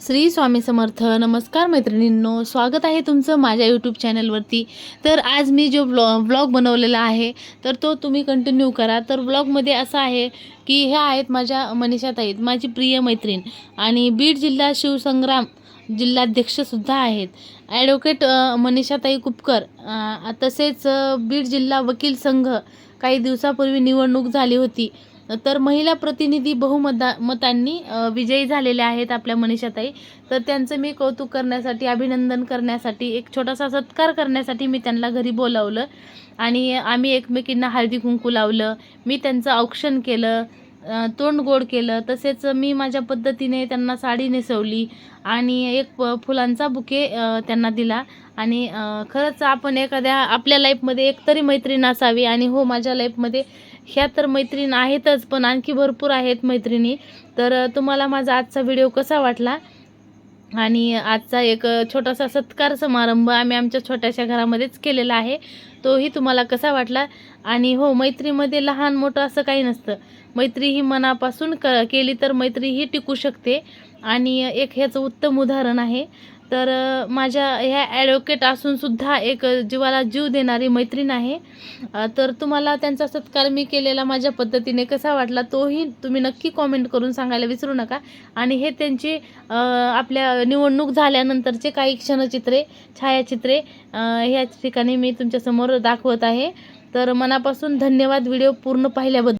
श्री स्वामी समर्थ. नमस्कार मैत्रिणींनो स्वागत आहे तुमचं माझ्या यूट्यूब चॅनलवरती तर आज मी जो ब्लॉ ब्लॉग बनवलेला आहे तर तो तुम्ही कंटिन्यू करा. तर ब्लॉगमध्ये असं आहे की ह्या आहेत माझ्या मनीषाताईत माझी प्रिय मैत्रीण आणि बीड जिल्हा शिवसंग्राम जिल्हाध्यक्षसुद्धा आहेत. ॲडव्होकेट मनीषाताई कुपकर तसेच बीड जिल्हा वकील संघ काही दिवसापूर्वी निवडणूक झाली होती. तर महिला प्रतिनिधी बहुमता मतांनी विजयी झालेले आहेत आपल्या मनीषाताई. तर त्यांचं मी कौतुक करण्यासाठी अभिनंदन करण्यासाठी एक छोटासा सत्कार करण्यासाठी मी त्यांना घरी बोलावलं. आणि आम्ही एकमेकींना हळदी कुंकू लावलं. मी त्यांचं औक्षण केलं. तोंड गोड केलं. तसेच मी माझ्या पद्धतीने त्यांना साडी नेसवली आणि एक प- फुलांचा बुके त्यांना दिला. आणि खरंच आपण एखाद्या आपल्या लाईफमध्ये एक तरी मैत्रीण असावी. आणि हो माझ्या लाईफमध्ये ह्या तर मैत्रीण आहेतच पण आणखी भरपूर आहेत मैत्रिणी. तर तुम्हाला माझा आजचा व्हिडिओ कसा वाटला? आणि आजचा एक छोटासा सत्कार समारंभ आम्ही आमच्या छोट्याशा घरामध्येच केलेला आहे. तोही तुम्हाला कसा वाटला? आणि हो मैत्रीमध्ये लहान मोठं असं काही नसतं. मैत्री ही मनापासून क केली तर मैत्री ही टिकू शकते. आणि एक ह्याचं उत्तम उदाहरण आहे. तर माझ्या ह्या ॲडव्होकेट असूनसुद्धा एक जीवाला जीव देणारी मैत्रीण आहे. तर तुम्हाला त्यांचा सत्कार मी केलेला माझ्या पद्धतीने कसा वाटला तोही तुम्ही नक्की कॉमेंट करून सांगायला विसरू नका. आणि हे त्यांची आपल्या निवडणूक झाल्यानंतरचे काही क्षणचित्रे छायाचित्रे ह्या ठिकाणी मी तुमच्यासमोर दाखवत आहे. तर मनापासून धन्यवाद. व्हिडिओ पूर्ण पाहिल्याबद्दल.